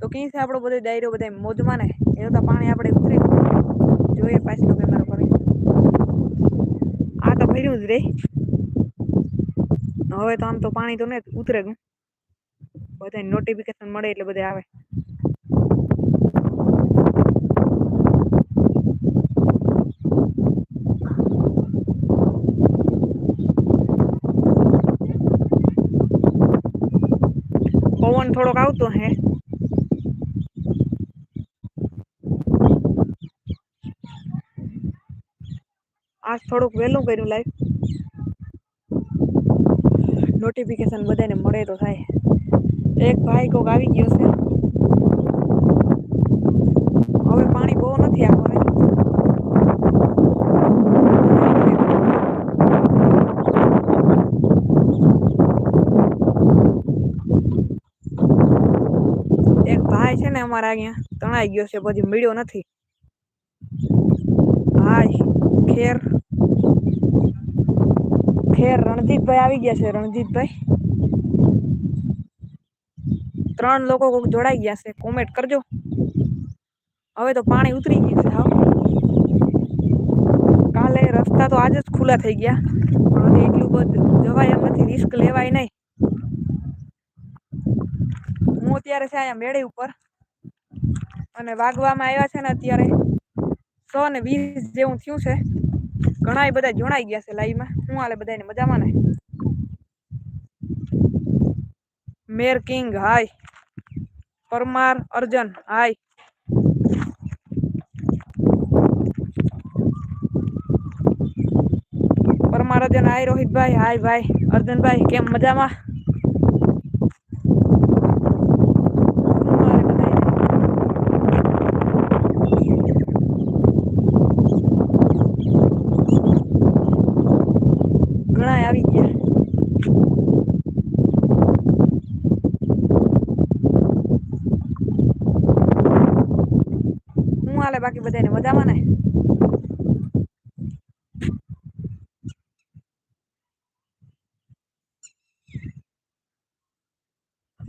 તો ક્યાં છે આપણો બધો ડાયરો બધા મોજમાં ને? એ તો પાણી આપણે ઉતરી. જોઈએ પાછી કેમેરો કરી આ તો ભર્યું જ રે. હવે તો આમ તો પાણી તો ને ઉતરે ગયું બધા નોટિફિકેશન મળે એટલે બધા આવે. પવન થોડોક આવતો હે. આજ થોડુંક વહેલું કર્યું લાઈફ નોટિફિકેશન બધાને મળે તો થાય. એક ભાઈ કોક આવી ગયો છે. હવે પાણી બહુ નથી આકોને એક ભાઈ છે ને અમારા અહીંયા તણાઈ ગયો છે, પછી મળ્યો નથી. હા ખેર ખેર રણજીતભાઈ આવી ગયા છે, રણજીતભાઈ. ત્રણ લોકો કોઈક જોડાઈ ગયા છે કોમેન્ટ કરજો. હવે તો પાણી ઉતરી ગયું છે હાવ કાલે રસ્તા તો આજે જ ખુલ્લા થઈ ગયા, પણ એટલું બધું જવાય એમ નથી રિસ્ક લેવાય નહીં. હું અત્યારે છે અહીંયા મેળે ઉપર, અને વાગવામાં આવ્યા છે ને અત્યારે સો ને વીસ જેવું થયું છે. ઘણા બધા જોડાઈ ગયા છે લાઈમાં શું હાલે બધાને મજામાં ને? મેર king, hi. Parmar, Arjan, hi. Parmar, Arjan, hi Rohitbhai, hi ભાઈ. અર્જનભાઈ, કેમ મજામાં હું હાલે બધાને ઘણા આવી ગયા. હું હાલે બાકી બધાને મજામાં ને?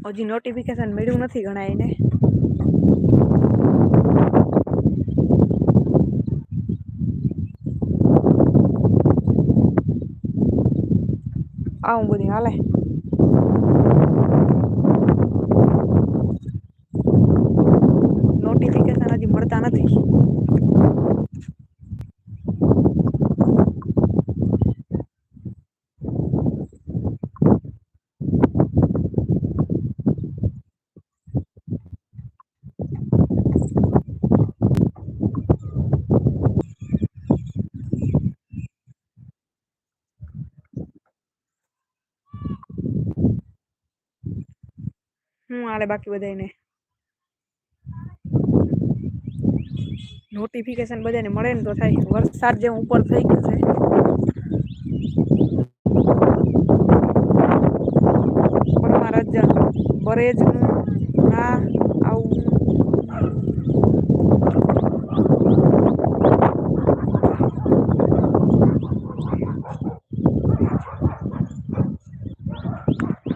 હજી નોટિફિકેશન મળ્યું નથી ગણાય એને આવું બધું હાલે નોટિફિકેશન હજી મળતા નથી હું હાલે બાકી બધાને નોટિફિકેશન બધાને મળે ને તો થાય. વરસાદ જેમ ઉપર થઈ ગયો છે. પરમાર અર્જન બરેજ હા આવું.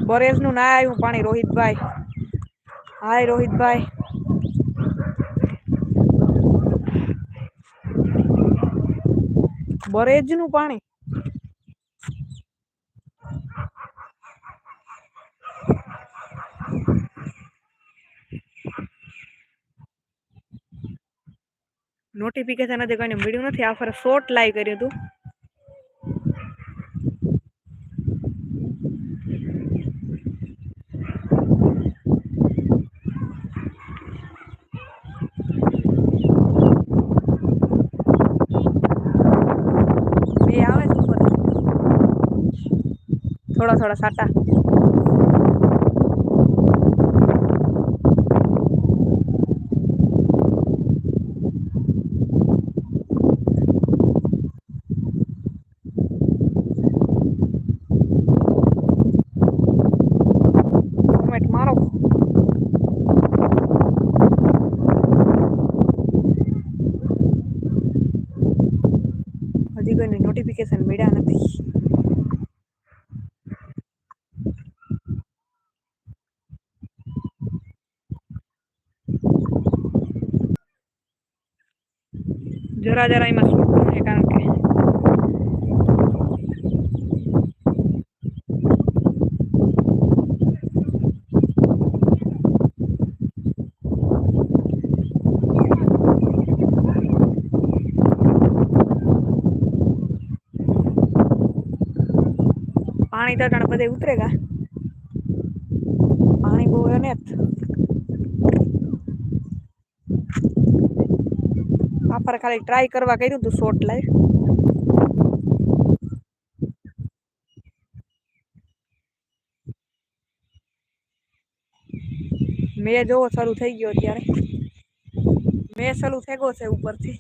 બરેજનું ના આવ્યું પાણી રોહિતભાઈ. હાય રોહિતભાઈ બરેજનું પાણી. નોટિફિકેશન આજે કોઈને મળ્યું નથી. આ ફરે શોર્ટ લાઈ કર્યું હતું બે આવે છે ઉપર થોડા થોડા સાટા. હજી કોઈને નોટિફિકેશન મળ્યા નથી. જરા જરા એમાં સૂકવું છે કારણ કે પાણી તો બધે ઉતરેગા પાણી બહુ ને. આફર ખાલી ટ્રાય કરવા કર્યું તું શોર્ટ લાઈવ મેં જોવો શરૂ થઈ ગયો અત્યારે. મેં શરૂ થઈ ગયો છે ઉપરથી.